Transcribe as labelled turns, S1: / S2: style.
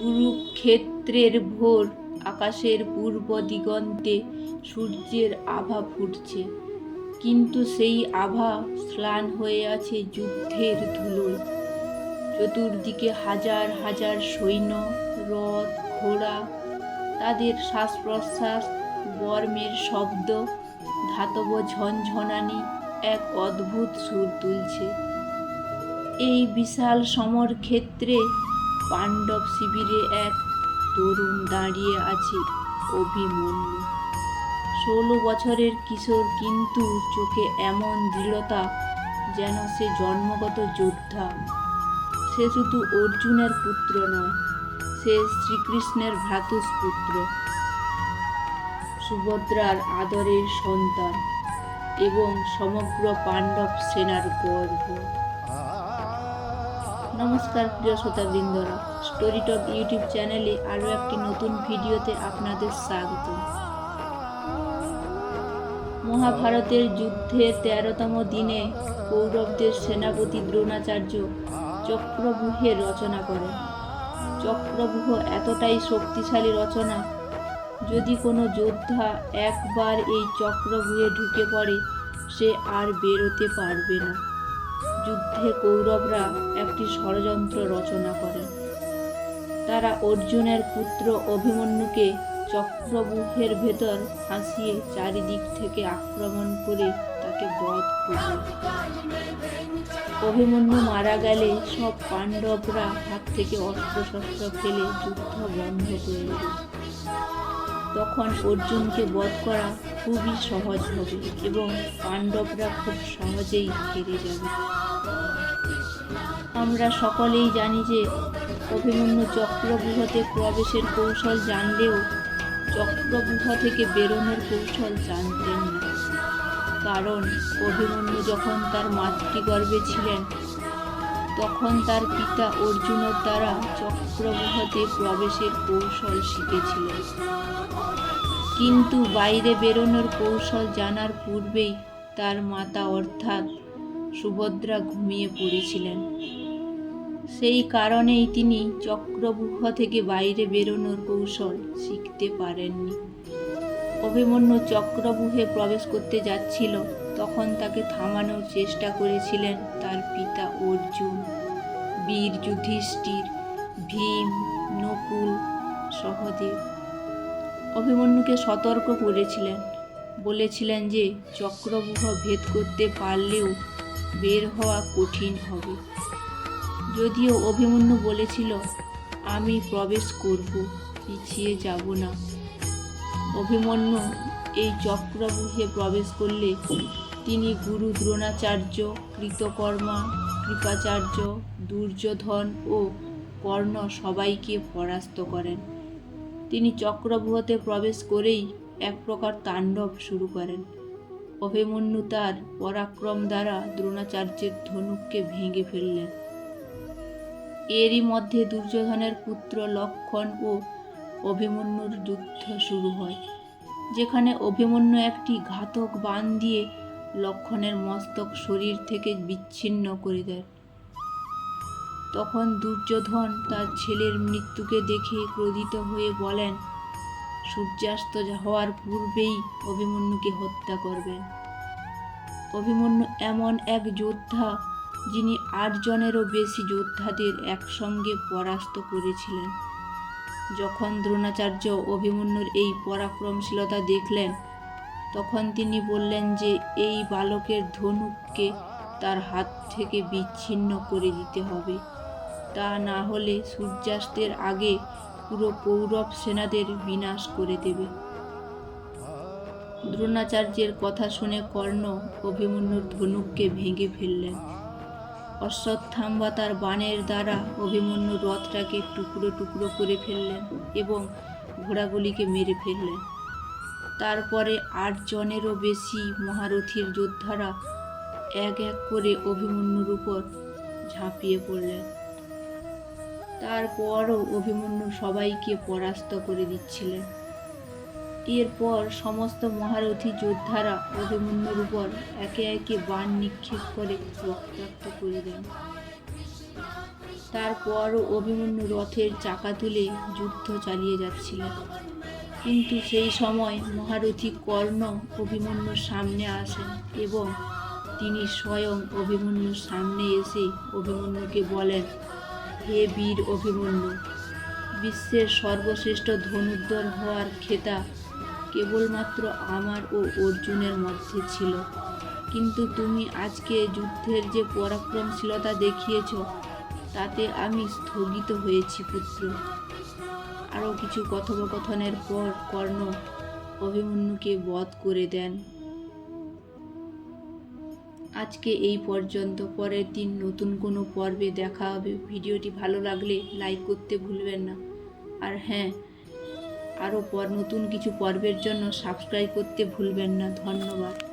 S1: কুরুক্ষেত্রের ভোর, আকাশের পূর্ব দিগন্তে সূর্যের আভা ফুটছে। কিন্তু সেই আভা স্নান হয়ে আছে যুদ্ধের ধুলোয়। চতুর্দিকে হাজার হাজার সৈন্য, রথ, ঘোড়া, তাদের শ্বাস প্রশ্বাস বর্মের শব্দ, ধাতব ঝনঝনানি এক অদ্ভুত সুর তুলছে। এই বিশাল সমর ক্ষেত্রে পাণ্ডব শিবিরে এক তরুণ দাঁড়িয়ে আছে অভিমন্যু। ষোলো বছরের কিশোর কিন্তু চোখে এমন দৃঢ়তা যেন সে জন্মগত যোদ্ধা। সে শুধু অর্জুনের পুত্র নয়, সে শ্রীকৃষ্ণের ভ্রাতুষ্পুত্র, সুভদ্রার আদরের সন্তান এবং সমগ্র পাণ্ডব সেনার গর্ব। নমস্কার প্রিয় শ্রোতাবৃন্দরা। স্টোরি টক ইউটিউব চ্যানেলে আরও একটি নতুন ভিডিওতে আপনাদের স্বাগত মহাভারতের যুদ্ধের তেরোতম দিনে কৌরবদের সেনাপতি দ্রোণাচার্য চক্রব্যূহে রচনা করেন চক্রব্যূহ এতটাই শক্তিশালী রচনা, যদি কোনো যোদ্ধা একবার এই চক্রব্যূহে ঢুকে পড়ে, সে আর বেরোতে পারবে না। যুদ্ধে কৌরবরা একটি ষড়যন্ত্র রচনা করেন। তারা অর্জুনের পুত্র অভিমন্যুকে চক্রব্যূহের ভেতর ফাঁসিয়ে চারিদিক থেকে আক্রমণ করে তাকে বধ করবে অভিমন্যু মারা গেলে সব পাণ্ডবরা হাত থেকে অস্ত্রশস্ত্র ফেলে যুদ্ধ বন্ধ করে তখন অর্জুনকে বধ করা খুবই সহজ হবে এবং পাণ্ডবরা খুব সহজেই হেরে যাবে। আমরা সকলেই জানি যে অভিমন্যু চক্রব্যূহতে প্রবেশের কৌশল জানলেও চক্রবৃহ থেকে বেরোনোর কৌশল জানতেন না। কারণ অভিমন্যু যখন তার মাতৃগর্ভে ছিলেন, তখন তার পিতা অর্জুনের দ্বারা চক্রব্যূহতে প্রবেশের কৌশল শিখেছিলেন। কিন্তু বাইরে বেরোনোর কৌশল জানার পূর্বেই তার মাতা অর্থাৎ সুভদ্রা ঘুমিয়ে পড়েছিলেন। সেই কারণেই তিনি চক্রব্যূহ থেকে বাইরে বেরোনোর কৌশল শিখতে পারেননি। অভিমন্যু চক্রবুহে প্রবেশ করতে যাচ্ছিল, তখন তাকে থামানোর চেষ্টা করেছিলেন তার পিতা অর্জুন, বীর যুধিষ্ঠির, ভীম, নকুল, সহদেব। অভিমন্যুকে সতর্ক করেছিলেন। বলেছিলেন যে চক্রব্যূহ ভেদ করতে পারলেও বের হওয়া কঠিন হবে। যদিও অভিমন্যু বলেছিল, আমি প্রবেশ করব, পিছিয়ে যাব না। অভিমন্যু এই চক্রব্যূহে প্রবেশ করলে তিনি গুরু দ্রোণাচার্য, কৃতকর্মা, কৃপাচার্য, দুর্যোধন ও কর্ণ সবাইকে পরাস্ত করেন। তিনি চক্রব্যূহতে প্রবেশ করেই এক প্রকার তাণ্ডব শুরু করেন। অভিমন্যু তার পরাক্রম দ্বারা দ্রোণাচার্যের ধনুককে ভেঙে ফেললেন। এরই মধ্যে দুর্যোধনের পুত্র লক্ষণ ও অভিমন্যুর যুদ্ধ শুরু হয়, যেখানে অভিমন্যু একটি ঘাতক বান দিয়ে লক্ষণের মস্তক শরীর থেকে বিচ্ছিন্ন করে দেয়। তখন দুর্যোধন তার ছেলের মৃত্যুকে দেখে ক্রোধিত হয়ে বলেন, সূর্যাস্ত হওয়ার পূর্বেই অভিমন্যুকে হত্যা করবেন। অভিমন্যু এমন এক যোদ্ধা যিনি আটজনেরও বেশি যোদ্ধাদের একসঙ্গে পরাস্ত করেছিলেন। যখন দ্রোণাচার্য অভিমন্যুর এই পরাক্রমশীলতা দেখলেন, তখন তিনি বললেন যে এই বালকের ধনুককে তার হাত থেকে বিচ্ছিন্ন করে দিতে হবে। তা না হলে সূর্যাস্তের আগে পুরো পৌরব সেনাদের বিনাশ করে দেবে। দ্রোণাচার্যের কথা শুনে কর্ণ অভিমন্যুর ধনুককে ভেঙে ফেললেন। অশ্বত্থাম্বা তার বাণের দ্বারা অভিমন্যু রথটাকে টুকরো টুকরো করে ফেললেন এবং ঘোড়াগুলিকে মেরে ফেললেন। তারপরে আট জনেরও বেশি মহারথীর যোদ্ধারা এক এক করে অভিমন্যুর উপর ঝাঁপিয়ে পড়লেন। তারপরও অভিমন্যু সবাইকে পরাস্ত করে দিচ্ছিলেন। এরপর সমস্ত মহারথী যোদ্ধারা অভিমন্যুর উপর একে একে বাণ নিক্ষেপ করে রক্তাক্ত করে দেন। তারপরও অভিমন্যু রথের চাকা তুলে যুদ্ধ চালিয়ে যাচ্ছিলেন। কিন্তু সেই সময় মহারথী কর্ণ অভিমন্যুর সামনে আসেন এবং তিনি স্বয়ং অভিমন্যুর সামনে এসে অভিমন্যুকে বলেন হে বীর অভিমন্যু, বিশ্বের সর্বশ্রেষ্ঠ ধনুর্ধর হওয়ার খেতাব কেবলমাত্র আমার ও অর্জুনের মধ্যে ছিল। কিন্তু তুমি আজকে যুদ্ধের যে পরাক্রমশীলতা দেখিয়েছ, তাতে আমি স্থগিত হয়েছি, পুত্র। আরও কিছু কথোপকথনের পর কর্ণ অভিমন্যুকে বধ করে দেন। আজকে এই পর্যন্ত। পরের দিন নতুন কোনো পর্বে দেখা হবে। ভিডিওটি ভালো লাগলে লাইক করতে ভুলবেন না। আর হ্যাঁ আরও পর নতুন কিছু পর্বের জন্য সাবস্ক্রাইব করতে ভুলবেন না। ধন্যবাদ।